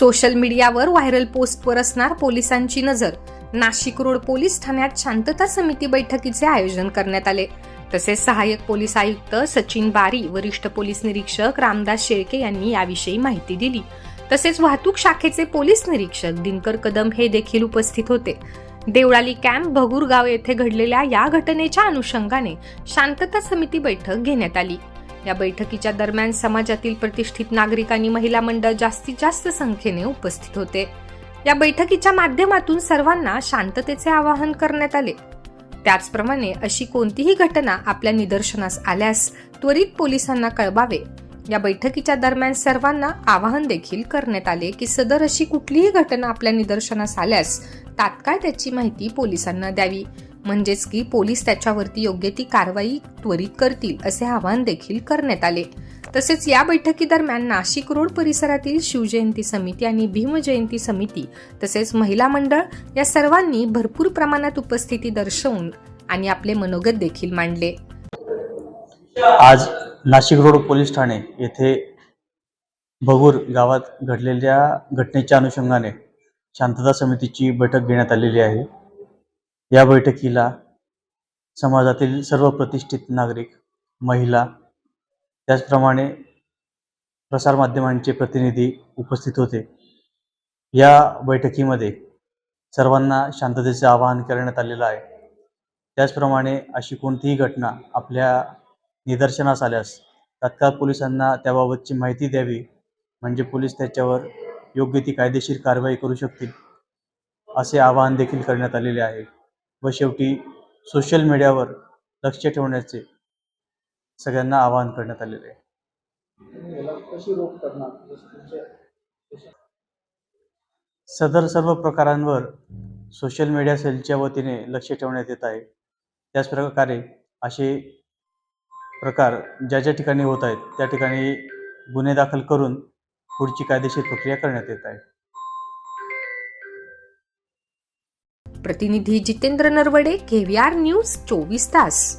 Social मीडियावर viral पोस्टवर असणार पोलिसांची नजर. नाशिक रोड पोलीस ठाण्यात शांतता समिती बैठकीचे आयोजन करण्यात आले. तसेच सहाय्यक पोलीस आयुक्त सचिन बारी वरिष्ठ पोलीस निरीक्षक रामदास शेळके यांनी याविषयी माहिती दिली. तसेच वाहतूक शाखेचे पोलीस निरीक्षक दिनकर कदम हे देखील उपस्थित होते. देवळाली कॅम्प भगूरगाव येथे घडलेल्या या घटनेच्या अनुषंगाने शांतता समिती बैठक घेण्यात आली. या बैठकीच्या दरम्यान समाजातील प्रतिष्ठित नागरिक आणि महिला मंडळ जास्तीत जास्त संख्येने उपस्थित होते. या बैठकीच्या माध्यमातून सर्वांना शांततेचे आवाहन करण्यात आले. त्याचप्रमाणे अशी कोणतीही घटना आपल्या निदर्शनास आल्यास त्वरित पोलिसांना कळवावे. या बैठकीच्या दरम्यान सर्वांना आवाहन देखील करण्यात आले की सदर अशी कुठलीही घटना आपल्या निदर्शनास आल्यास तात्काळ त्याची माहिती पोलिसांना द्यावी. म्हणजेच की पोलीस त्याच्यावरती योग्य ती कारवाई त्वरित करतील असे आवाहन देखील करण्यात आले. तसेच या बैठकीदरम्यान नाशिक रोड परिसरातील शिवजयंती समिती आणि भीमजयंती समिती तसेच महिला मंडळ या सर्वांनी भरपूर प्रमाणात उपस्थिती दर्शवून आणि आपले मनोगत देखील मांडले. आज नाशिक रोड पोलीस ठाणे येथे भगूर गावात घडलेल्या घटनेच्या अनुषंगाने शांतता समितीची बैठक घेण्यात आलेली आहे. या बैठकीला समाजातील सर्व प्रतिष्ठित नागरिक महिला त्याचप्रमाणे प्रसारमाध्यमांचे प्रतिनिधी उपस्थित होते. या बैठकीमध्ये सर्वांना शांततेचे आवाहन करण्यात आलेलं आहे. त्याचप्रमाणे अशी कोणतीही घटना आपल्या निदर्शनास आल्यास तत्काळ पोलिसांना त्याबाबतची माहिती द्यावी म्हणजे पोलीस त्याच्यावर योग्य ती कायदेशीर कारवाई करू शकतील असे आवाहन देखील करण्यात आलेले आहे. व शेवटी सोशल मीडियावर लक्ष ठेवण्याचे सगळ्यांना आवाहन करण्यात आलेले आहे. सदर सर्व प्रकारांवर सोशल मीडिया सेलच्या वतीने लक्ष ठेवण्यात येत आहे. त्याच प्रकारे असे प्रकार ज्या ज्या ठिकाणी होत आहेत त्या ठिकाणी गुन्हे दाखल करून पुढची कायदेशीर प्रक्रिया करण्यात येत आहे. प्रतिनिधी जितेंद्र नरवडे केव्हीआर न्यूज चोवीस तास.